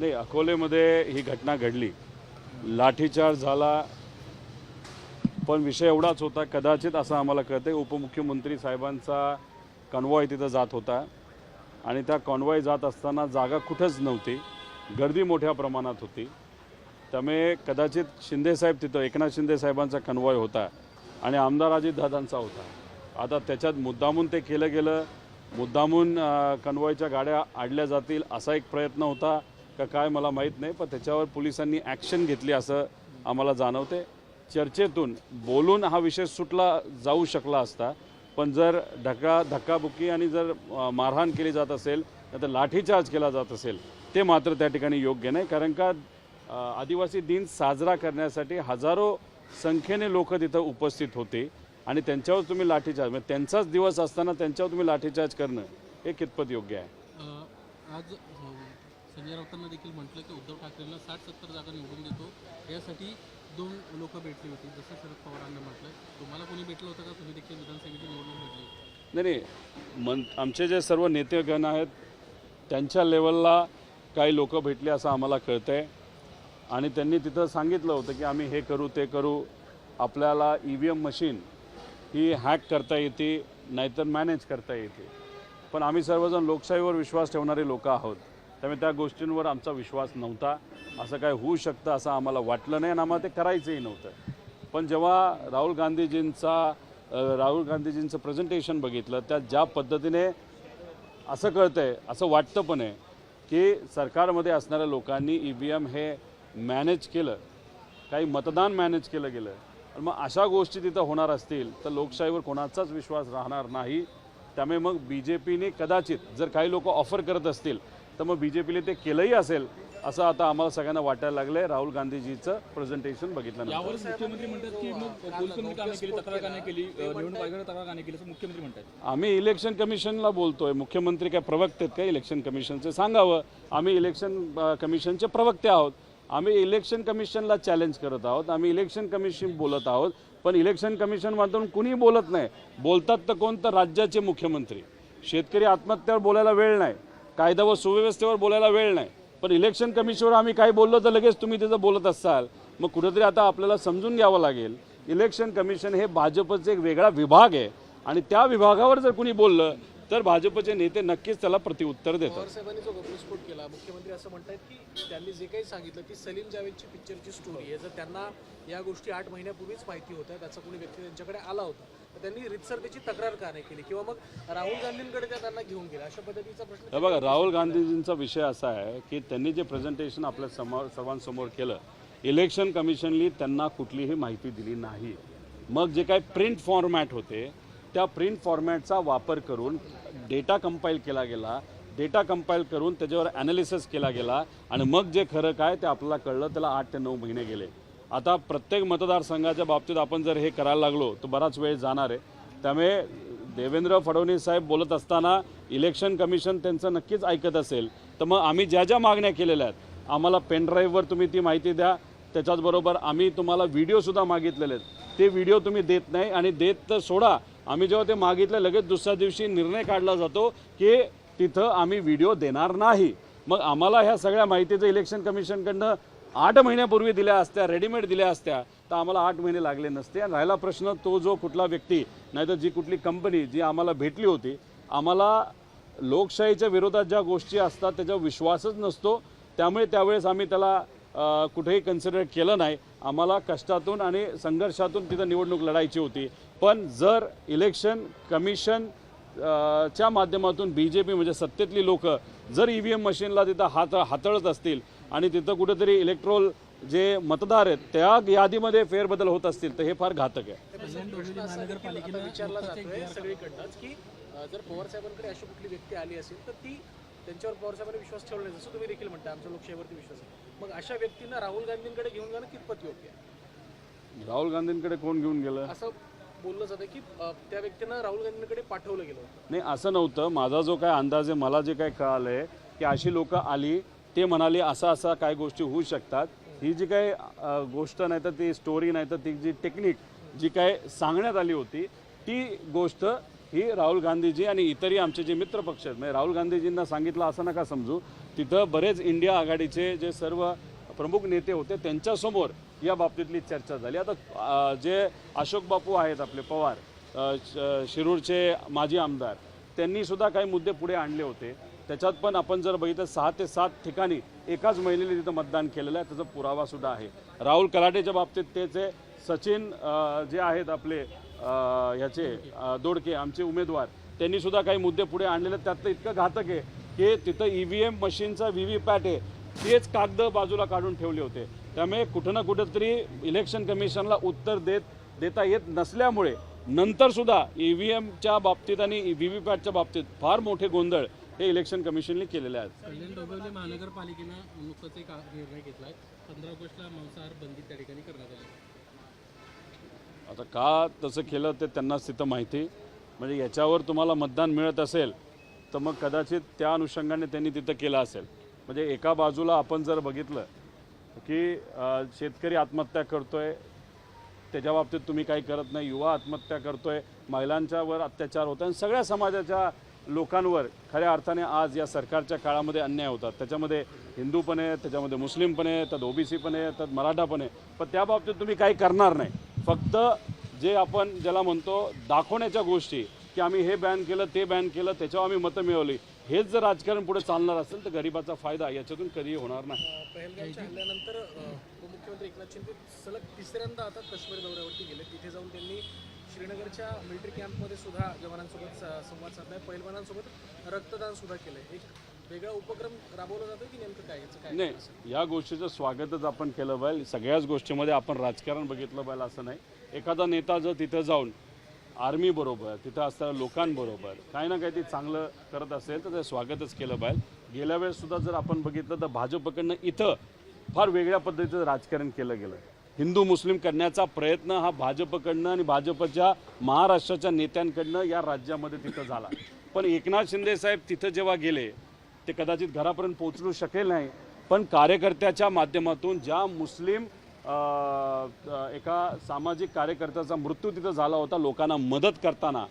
नाही अकोलेमध्ये ही घटना घडली. लाठीचार्ज झाला. पण विषय एवढाच होता कदाचित असं आम्हाला कळतं उपमुख्यमंत्री साहेबांचा कन्वॉय तिथं जात होता. आणि त्या कॉन्वॉय जात असताना जागा कुठंच नव्हती. गर्दी मोठ्या प्रमाणात होती. त्यामुळे कदाचित शिंदेसाहेब तिथं एकनाथ शिंदे साहेबांचा कन्वॉय होता आणि आमदार अजितदादांचा होता. आता त्याच्यात मुद्दामून ते केलं गेलं. मुद्दामून कन्वॉयच्या गाड्या आडल्या जातील असा एक प्रयत्न होता. का काय मला माहीत नाही पण त्याच्यावर पोलिसांनी ॲक्शन घेतली असं आम्हाला जाणवते. चर्चेतून बोलून हा विषय सुटला जाऊ शकला असता पण जर धक्का धक्काबुक्की आणि जर मारहाण केली जात असेल तर लाठीचार्ज केला जात असेल ते मात्र त्या ठिकाणी योग्य नाही कारण का आदिवासी दिन साजरा करण्यासाठी हजारो संख्येने लोक तिथं उपस्थित होते आणि त्यांच्यावर तुम्ही लाठीचार्ज म्हणजे त्यांचाच दिवस असताना त्यांच्यावर तुम्ही लाठीचार्ज करणं हे कितपत योग्य आहे? आज संजय राऊतांना देखील म्हटलं की उद्धव ठाकरेंना साठ सत्तर जागा निवडून देतो. यासाठी दोन लोक भेटली होती. जसं शरद पवारांना म्हटलं. तुम्हाला कोणी भेटलं होतं का? तुम्ही देखील विधानसभेची निवडणूक भेटली. नाही नाही. मन आमचे जे सर्व नेतेगण आहेत त्यांच्या लेवलला काही लोक भेटले असं आम्हाला कळतं आहे आणि त्यांनी तिथं सांगितलं होतं की आम्ही हे करू ते करू. आपल्याला ई व्ही एम मशीन ही हॅक करता येते नाहीतर मॅनेज करता येते. पण आम्ही सर्वजण लोकशाहीवर विश्वास ठेवणारे लोक आहोत. त्यामुळे त्या गोष्टींवर आमचा विश्वास नव्हता. असं काय होऊ शकतं असं आम्हाला वाटलं नाही आणि आम्हाला ते करायचंही नव्हतं. पण जेव्हा राहुल गांधीजींचा राहुल गांधीजींचं प्रेझेंटेशन बघितलं त्या ज्या पद्धतीने असं कळतं आहे असं वाटतं पण आहे की सरकारमध्ये असणाऱ्या लोकांनी ई व्ही एम हे मॅनेज केलं काही मतदान मॅनेज केलं गेलं. आणि मग अशा गोष्टी तिथं होणार असतील तर लोकशाहीवर कोणाचाच विश्वास राहणार नाही. त्यामुळे मग बी जे पीने कदाचित जर काही लोक ऑफर करत असतील तर मग बी जे पीने ते केलंही असेल असं आता आम्हाला सगळ्यांना वाटायला लागलं आहे राहुल गांधीजीचं प्रेझेंटेशन बघितल्यानंतर यावर मुख्यमंत्री म्हणतात की मग पोलीस कमिटी का नाही केली तक्रार का नाही केली अ, निवडणूक आयोगाने तक्रार का नाही केली असं मुख्यमंत्री म्हणतात. आम्ही इलेक्शन कमिशनला बोलतोय. मुख्यमंत्री काय प्रवक्ते आहेत का इलेक्शन कमिशनचे सांगावं. आम्ही इलेक्शन कमिशनचे प्रवक्ते आहोत. आम्ही इलेक्शन कमिशनला चॅलेंज करत आहोत. आम्ही इलेक्शन कमिशन बोलत आहोत. पण इलेक्शन कमिशनमधून कुणी बोलत नाही? बोलतात तर कोण तर राज्याचे मुख्यमंत्री. शेतकरी आत्महत्यावर बोलायला वेळ नाही. कायदा व सुव्यवस्थेवर बोलायला वेळ नाही. पण इलेक्शन कमिशनवर आम्ही काही बोललो तर लगेच तुम्ही त्याचं बोलत असाल. मग कुठेतरी आता आपल्याला समजून घ्यावं लागेल. इलेक्शन कमिशन हे भाजपचं एक वेगळा विभाग आहे. आणि त्या विभागावर जर कुणी बोललं तर भाजपचे नेते नक्कीच त्याला प्रतिउत्तर देतात. पवारसाहेबांनी जो घटस्फोट केला मुख्यमंत्री असं म्हणतात की त्यांनी जे काही सांगितलं ती सलीम जावेदची पिक्चरची स्टोरी आहे. जर त्यांना या गोष्टी आठ महिन्यापूर्वीच माहिती होत्या त्याचा कोणी व्यक्ती त्यांच्याकडे आला होता त्यांनी रितसर त्याची तक्रार का नाही केली? किंवा मग राहुल गांधींकडे त्या त्यांना घेऊन गेला? अशा पद्धतीचा प्रश्न बघा राहुल गांधीजींचा विषय असा आहे की त्यांनी जे प्रेझेंटेशन आपल्यासमोर सर्वांसमोर केलं इलेक्शन कमिशननी त्यांना कुठलीही माहिती दिली नाही. मग जे काही प्रिंट फॉर्मॅट होते त्या प्रिंट फॉर्मॅटचा वापर करून डेटा कंपाईल केला गेला डेटा कंपाईल करून त्याच्यावर ॲनालिसिस केला गेला आणि मग जे खरं काय ते आपल्याला कळलं त्याला आठ ते नऊ महिने गेले. आता प्रत्येक मतदारसंघाच्या बाबतीत आपण जर हे करायला लागलो तर बराच वेळ जाणार आहे. त्यामुळे देवेंद्र फडणवीस साहेब बोलत असताना इलेक्शन कमिशन त्यांचं नक्कीच ऐकत असेल. तर मग आम्ही ज्या ज्या मागण्या केलेल्या आहेत आम्हाला पेनड्राईव्हवर तुम्ही ती माहिती द्या. त्याच्याचबरोबर आम्ही तुम्हाला व्हिडिओसुद्धा मागितलेले आहेत. ते व्हिडिओ तुम्ही देत नाही आणि देत तर सोडा. आम्ही जेव्हा ते मागितलं लगेच दुसऱ्या दिवशी निर्णय काढला जातो की तिथं आम्ही व्हिडिओ देणार नाही. मग आम्हाला ह्या सगळ्या माहितीचं इलेक्शन कमिशनकडनं आठ महिन्यापूर्वी दिल्या असत्या रेडीमेड दिल्या असत्या तर आम्हाला आठ महिने लागले नसते. आणि राहिला प्रश्न तो जो कुठला व्यक्ती नाहीतर जी कुठली कंपनी जी आम्हाला भेटली होती आम्हाला लोकशाहीच्या विरोधात ज्या गोष्टी असतात त्याच्यावर विश्वासच नसतो. त्यामुळे त्यावेळेस आम्ही त्याला कुठेही कन्सिडर केलं नाही. आम्हाला कष्टातून आणि संघर्षातून तिथं निवडणूक लढायची होती. पण जर इलेक्शन कमिशन च्या माध्यमातून बी जे पी म्हणजे सत्तेतली लोक जर ई व्ही एम मशीनला तिथं हात हाताळत असतील आणि तिथं कुठेतरी इलेक्ट्रोल जे मतदार आहेत त्या यादीमध्ये फेरबदल होत असतील तर हे फार घातक आहे. विचारला जातोय सगळीकडनंच की जर पवार साहेबांकडे अशी कुठली व्यक्ती आली असेल तर ती त्यांच्यावर पवार साहेबांनी विश्वास ठेवला नाही जसं तुम्ही देखील म्हणता आमच्या लोकशाहीवरती विश्वास आहे. मग अशा व्यक्तींना राहुल गांधींकडे घेऊन जाणं कितपत योग्य आहे? राहुल गांधींकडे कोण घेऊन गेलं? असं बोललं जातं की त्या व्यक्तींना राहुल गांधींकडे पाठवलं गेलं होतं. नाही असं नव्हतं. माझा जो काय अंदाज आहे मला जे काय कळालं आहे की अशी लोक आली ते म्हणाले असा असा काय गोष्टी होऊ शकतात. ही जी काय गोष्ट नाही तर ती स्टोरी नाही तर ती जी टेक्निक जी काय सांगण्यात आली होती ती गोष्ट ही राहुल गांधीजी आणि इतरही आमचे जे मित्र पक्ष आहेत म्हणजे राहुल गांधीजींना सांगितलं असं नका समजू. तिथं बरेच इंडिया आघाडीचे जे सर्व प्रमुख नेते होते त्यांच्यासमोर या बाबतीतली चर्चा झाली. आता जे अशोक बापू आहेत आपले पवार श- शिरूरचे माजी आमदार त्यांनी सुद्धा काही मुद्दे पुढे आणले होते. त्याच्यात पण आपण जर बघितलं सहा ते सात ठिकाणी एकाच महिलेने तिथं मतदान केलेलं आहे त्याचा पुरावासुद्धा आहे राहुल कलाटेच्या बाबतीत तेच आहे सचिन जे आहेत आपले ह्याचे दोडके आमचे उमेदवार त्यांनीसुद्धा काही मुद्दे पुढे आणलेले आहेत. त्यातलं इतकं घातक आहे की तिथं ई व्ही एम मशीनचा व्ही व्ही पॅट आहे तेच कागद बाजूला काढून ठेवले होते त्यामुळे कुठं ना कुठंतरी इलेक्शन कमिशनला उत्तर देत देता येत नसल्यामुळे नंतरसुद्धा ई व्ही एमच्या बाबतीत आणि व्ही व्ही पॅटच्या बाबतीत फार मोठे गोंधळ हे इलेक्शन कमिशनने केलेले आहेत. कल्याण डोंबिवली महानगरपालिकेनं नुकताच एक निर्णय घेतला आहे पंधरा ऑगस्टला मांसाहार बंदी त्या ठिकाणी करण्यात आली. आता का तसं केलं ते त्यांनाच तिथं माहिती. म्हणजे याच्यावर तुम्हाला मतदान मिळत असेल तर मग कदाचित त्या अनुषंगाने त्यांनी तिथं केलं असेल. म्हणजे एका बाजूला आपण जर बघितलं की अं, शेतकरी आत्महत्या करतोय त्याच्या बाबतीत तुम्ही काही करत नाही युवा आत्महत्या करतोय महिलांच्यावर अत्याचार होत आणि सगळ्या समाजाच्या लोकांवर खऱ्या अर्थाने आज या सरकारच्या काळामध्ये अन्याय होतात. त्याच्यामध्ये हिंदू पण आहे त्याच्यामध्ये मुस्लिम पण आहे त्यात ओबीसी पण आहे त्यात मराठा पण आहे पण त्या बाबतीत तुम्ही काही करणार नाही. फक्त जे आपण ज्याला म्हणतो दाखवण्याच्या गोष्टी की आम्ही हे बॅन केलं ते बॅन केलं त्याच्यावर आम्ही मतं मिळवली. हेच जर राजकारण पुढे चालणार असेल तर गरिबाचा फायदा याच्यातून कधीही होणार नाही. अं, हल्ल्यानंतर उपमुख्यमंत्री एकनाथ शिंदे सलग तिसऱ्यांदा आता काश्मीर दौऱ्यावरती गेले तिथे जाऊन त्यांनी श्रीनगरच्या मिलिटरी कॅम्पमध्ये सुद्धा जवानांसोबत संवाद साधलाय. पैलवानांसोबत रक्तदान सुद्धा केलंय. एक वेगळा उपक्रम राबवला जातो की नेमकं काय? याचं काय नाही या गोष्टीचं स्वागतच आपण केलं पाहिजे सगळ्याच गोष्टीमध्ये आपण राजकारण बघितलं पाहिजे असं नाही. एखादा नेता जर तिथं जाऊन आर्मी बरोबर तिथं असणाऱ्या लोकांबरोबर काही ना काही ते चांगलं करत असेल तर ते स्वागतच केलं पाहिजे गेल्या वेळेस सुद्धा जर आपण बघितलं तर भाजपकडनं इथं फार वेगळ्या पद्धतीचं राजकारण केलं गेलं. हिंदू मुस्लिम करण्याचा प्रयत्न हा भाजपकडनं आणि भाजपच्या महाराष्ट्राच्या नेत्यांकडनं या राज्यामध्ये तिथं झाला. पण एकनाथ शिंदे साहेब तिथं जेव्हा गेले ते कदाचित घरापर्यंत पोचलू शकेल नाही. पण कार्यकर्त्याच्या माध्यमातून ज्या मुस्लिम एका सामाजिक कार्यकर्त्याचा मृत्यू तिथं झाला होता लोकांना मदत करताना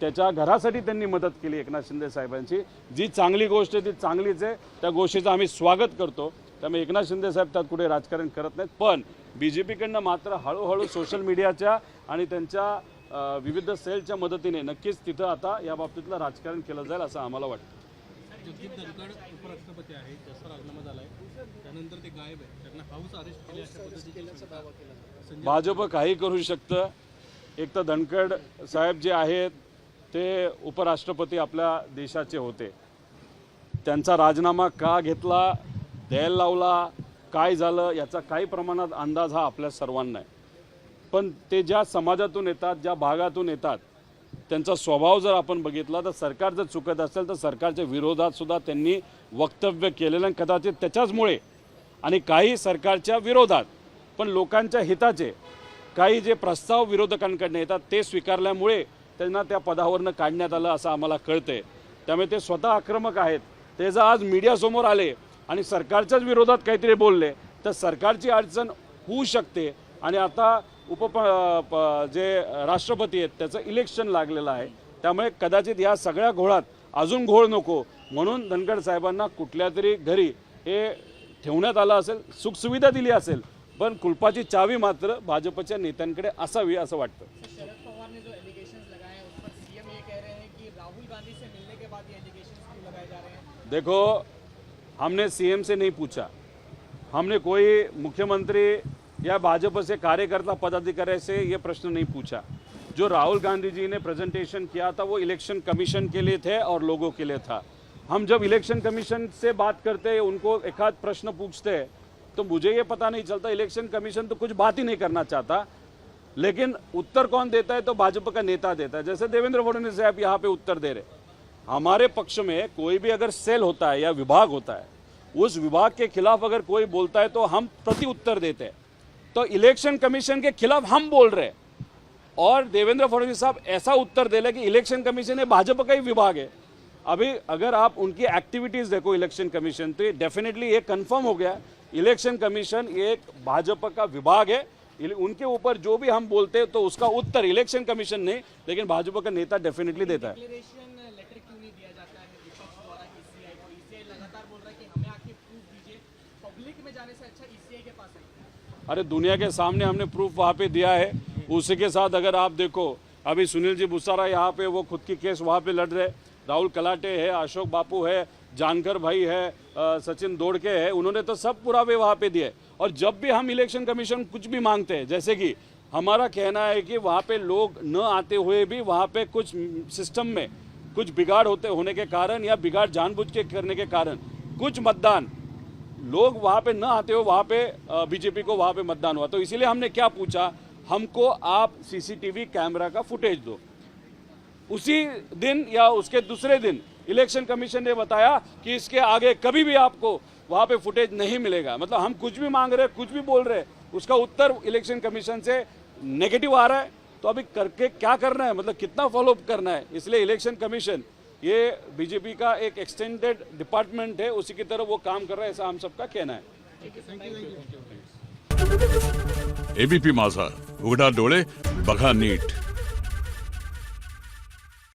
त्याच्या घरासाठी त्यांनी मदत केली एकनाथ शिंदे साहेबांची. जी चांगली गोष्ट आहे ती चांगलीच आहे. त्या गोष्टीचं आम्ही स्वागत करतो. त्यामुळे एकनाथ शिंदे साहेब त्यात कुठे राजकारण करत नाहीत. पण बी जे पीकडनं मात्र हळूहळू सोशल मीडियाच्या आणि त्यांच्या विविध सेलच्या मदतीने नक्कीच तिथं आता या बाबतीतलं राजकारण केलं जाईल असं आम्हाला वाटतं. जगदीप धनखड उपराष्ट्रपती आहेत त्याचा राजीनामा झाला आहे त्यानंतर ते गायब आहे. त्यांना हाऊस अरेस्ट केले अशा पद्धतीची दावा केला जातो. संजय भाजप काही करू शकतं. एक तर धनखड साहेब जे आहेत ते उपराष्ट्रपती आपल्या देशाचे होते. त्यांचा राजीनामा का घेतला द्यायला लावला काय झालं याचा काही प्रमाणात अंदाज हा आपल्या सर्वांना आहे. पण ते ज्या समाजातून येतात ज्या भागातून येतात त्यांचा स्वभाव जर आपण बघितला तर सरकार जर चुकत असेल तर सरकारच्या विरोधात सुद्धा त्यांनी वक्तव्य केलेलं आणि कदाचित त्याच्याचमुळे आणि काही सरकारच्या विरोधात पण लोकांच्या हिताचे काही जे प्रस्ताव विरोधकांकडनं येतात ते स्वीकारल्यामुळे त्यांना त्या पदावरनं काढण्यात आलं असं आम्हाला कळतंय. त्यामुळे ते स्वतः आक्रमक आहेत. ते जर आज मीडियासमोर आले आणि सरकारच्याच विरोधात काहीतरी बोलले तर सरकारची अडचण होऊ शकते. आणि आता उप जे राष्ट्रपती आहेत त्याचं इलेक्शन लागलेलं आहे. त्यामुळे कदाचित या सगळ्या घोळात अजून घोळ नको. म्हणून धनगड साहेबांना कुठल्या तरी घरी हे ठेवण्यात आलं असेल सुखसुविधा दिली असेल पण कुलपाची चावी मात्र भाजपच्या नेत्यांकडे असावी असं वाटतं. देखो हमने सीएम से नहीं पूछा। हमने कोई मुख्यमंत्री या भाजपा से कार्यकर्ता पदाधिकारी से ये प्रश्न नहीं पूछा। जो राहुल गांधी जी ने प्रेजेंटेशन किया था, वो इलेक्शन कमीशन के लिए थे और लोगों के लिए था। हम जब इलेक्शन कमीशन से बात करते हैं उनको एक प्रश्न पूछते हैं तो मुझे ये पता नहीं चलता इलेक्शन कमीशन तो कुछ बात ही नहीं करना चाहता। लेकिन उत्तर कौन देता है तो भाजपा का नेता देता है। जैसे देवेंद्र फडणवीस साहब यहाँ पे उत्तर दे रहे हमारे पक्ष में कोई भी अगर सेल होता है या विभाग होता है, उस विभाग के खिलाफ अगर कोई बोलता है तो हम प्रति उत्तर देते हैं। तो इलेक्शन कमीशन के खिलाफ हम बोल रहे हैं। और देवेंद्र फडणवीस साहब ऐसा उत्तर दे रहे कि इलेक्शन कमीशन है, भाजपा का ही विभाग है। अभी अगर आप उनकी एक्टिविटीज़ देखो इलेक्शन कमीशन तो ये डेफिनेटली ये कंफर्म हो गया। इलेक्शन कमीशन एक भाजपा का विभाग है। उनके ऊपर जो भी हम बोलते हैं तो उसका उत्तर इलेक्शन कमीशन नहीं, लेकिन भाजपा का नेता डेफिनेटली देता है डिक्लेरेशन लेटर क्यों नहीं दिया जाता है विपक्ष द्वारा ईसीआई को ईसीआई लगातार बोल रहा है कि हमें आके प्रूफ दीजिए पब्लिक में जाने से अच्छा ईसीआई के पास आइए अरे दुनिया के सामने हमने प्रूफ वहाँ पे दिया है। उसी के साथ अगर आप देखो, अभी सुनील जी बुसारा यहाँ पे, वो खुद की केस वहाँ पे लड़ रहे। राहुल कलाटे है, अशोक बापू है, जानकर भाई है सचिन दोड़के है, उन्होंने तो सब पुरावे वहाँ पे दिए। और जब भी हम इलेक्शन कमीशन कुछ भी मांगते हैं, जैसे कि हमारा कहना है कि वहाँ पे लोग न आते हुए भी वहाँ पे कुछ सिस्टम में कुछ बिगाड़ होते होने के कारण या बिगाड़ जानबूझ के करने के कारण कुछ मतदान लोग वहाँ पे ना आते हो, वहाँ पे बीजेपी को वहाँ पे मतदान हुआ। तो इसीलिए हमने क्या पूछा, हमको आप सीसीटीवी कैमरा का फुटेज दो। उसी दिन या उसके दूसरे दिन इलेक्शन कमीशन ने बताया कि इसके आगे कभी भी आपको वहाँ पे फुटेज नहीं मिलेगा। मतलब हम कुछ भी मांग रहे, कुछ भी बोल रहे, उसका उत्तर इलेक्शन कमीशन से नेगेटिव आ रहा है। तो अभी करके क्या करना है? मतलब कितना फॉलोअप करना है? इसलिए इलेक्शन कमीशन ये बीजेपी का एक एक्सटेंडेड डिपार्टमेंट है उसी की तरह वो काम कर रहा है ऐसा हम सबका कहना है। एबीपी माझा उगड़ा डोले बघा नीट.